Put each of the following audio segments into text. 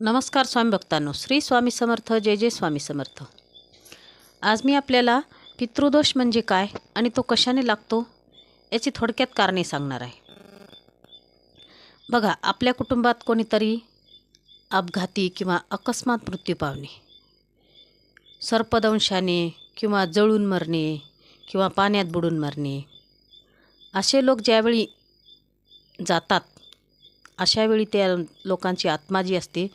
नमस्कार स्वामी भक्तांनो. श्री स्वामी समर्थ जय जय स्वामी समर्थ. आज मी आपल्याला पितृदोष म्हणजे काय आणि तो कशाने लागतो याची थोडक्यात कारणे सांगणार आहे. बघा आपल्या कुटुंबात कोणीतरी अपघाती किंवा अकस्मात मृत्यू पावणे. सर्पदंशाने किंवा जळून मरणे किंवा पाण्यात बुडून मरणे. असे लोक ज्यावेळी जातात अशावेळी त्या लोकांची आत्मा जी असते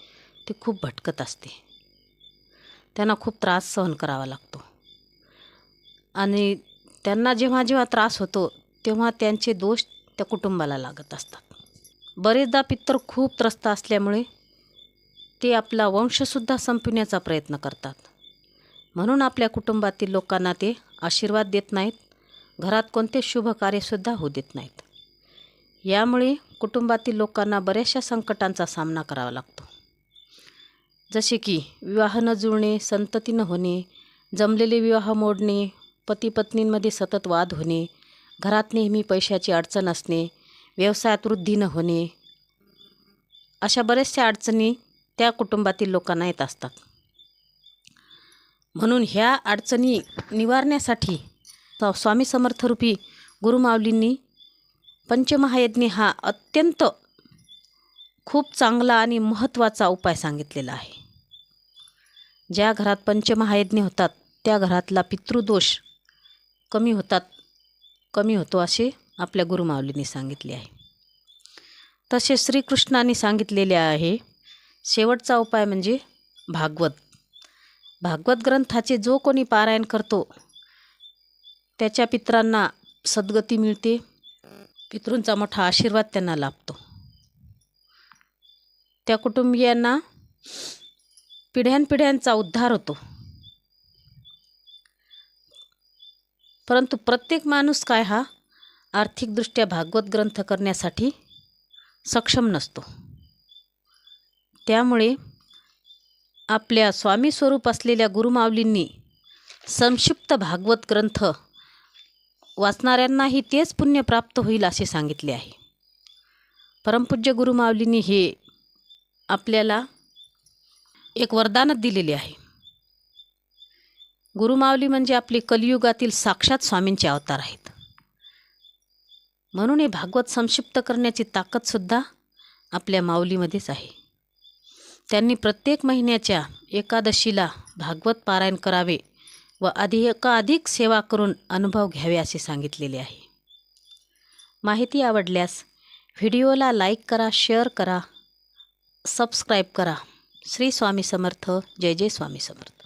ती खूप भटकत असते. त्यांना खूप त्रास सहन करावा लागतो. आणि त्यांना जेव्हा जेव्हा त्रास होतो तेव्हा त्यांचे दोष त्या कुटुंबाला लागत असतात. बरेचदा पित्तर खूप त्रस्त असल्यामुळे ते आपला वंशसुद्धा संपविण्याचा प्रयत्न करतात. म्हणून आपल्या कुटुंबातील लोकांना ते आशीर्वाद देत नाहीत. घरात कोणते शुभ कार्यसुद्धा होऊ देत नाहीत. यामुळे कुटुंबातील लोकांना बऱ्याचशा संकटांचा सामना करावा लागतो. जसे की विवाह न जुळणे संतती न होणे जमलेले विवाह मोडणे पती पत्नींमध्ये सतत वाद होणे घरात नेहमी पैशाची अडचण असणे व्यवसायात वृद्धी न होणे अशा बऱ्याचशा अडचणी त्या कुटुंबातील लोकांना येत असतात. म्हणून ह्या अडचणी निवारण्यासाठी स्वामी समर्थरूपी गुरुमाऊलींनी पंचमहायज्ञ हा अत्यंत खूप चांगला आणि महत्त्वाचा उपाय सांगितलेला आहे. ज्या घरात पंचमहायज्ञ होतात त्या घरातला पितृदोष कमी होतात कमी होतो असे आपल्या गुरुमावलीने सांगितले आहे. तसे श्रीकृष्णाने सांगितलेले आहे शेवटचा उपाय म्हणजे भागवत. भागवत ग्रंथाचे जो कोणी पारायण करतो त्याच्या पित्रांना सद्गती मिळते पितृंचा मोठा आशीर्वाद त्यांना लाभतो. त्या कुटुंबियांना पिढ्यानपिढ्यांचा उद्धार होतो. परंतु प्रत्येक माणूस काय हा? आर्थिकदृष्ट्या भागवत ग्रंथ करण्यासाठी सक्षम नसतो. त्यामुळे आपल्या स्वामी स्वरूप असलेल्या गुरुमावलींनी संक्षिप्त भागवत ग्रंथ वाचणाऱ्यांनाही तेच पुण्य प्राप्त होईल असे सांगितले आहे. परमपूज्य गुरुमावलींनी हे आपल्याला एक वरदानच दिलेले आहे. गुरुमावली म्हणजे आपले कलियुगातील साक्षात स्वामींचे अवतार आहेत. म्हणून हे भागवत संक्षिप्त करण्याची ताकदसुद्धा आपल्या माऊलीमध्येच आहे. त्यांनी प्रत्येक महिन्याच्या एकादशीला भागवत पारायण करावे व अधिकाधिक सेवा करून अनुभव घ्यावे असे सांगितलेले आहे. माहिती आवडल्यास व्हिडिओला लाईक करा शेअर करा सबस्क्राईब करा. श्री स्वामी समर्थ. जय जय स्वामी समर्थ.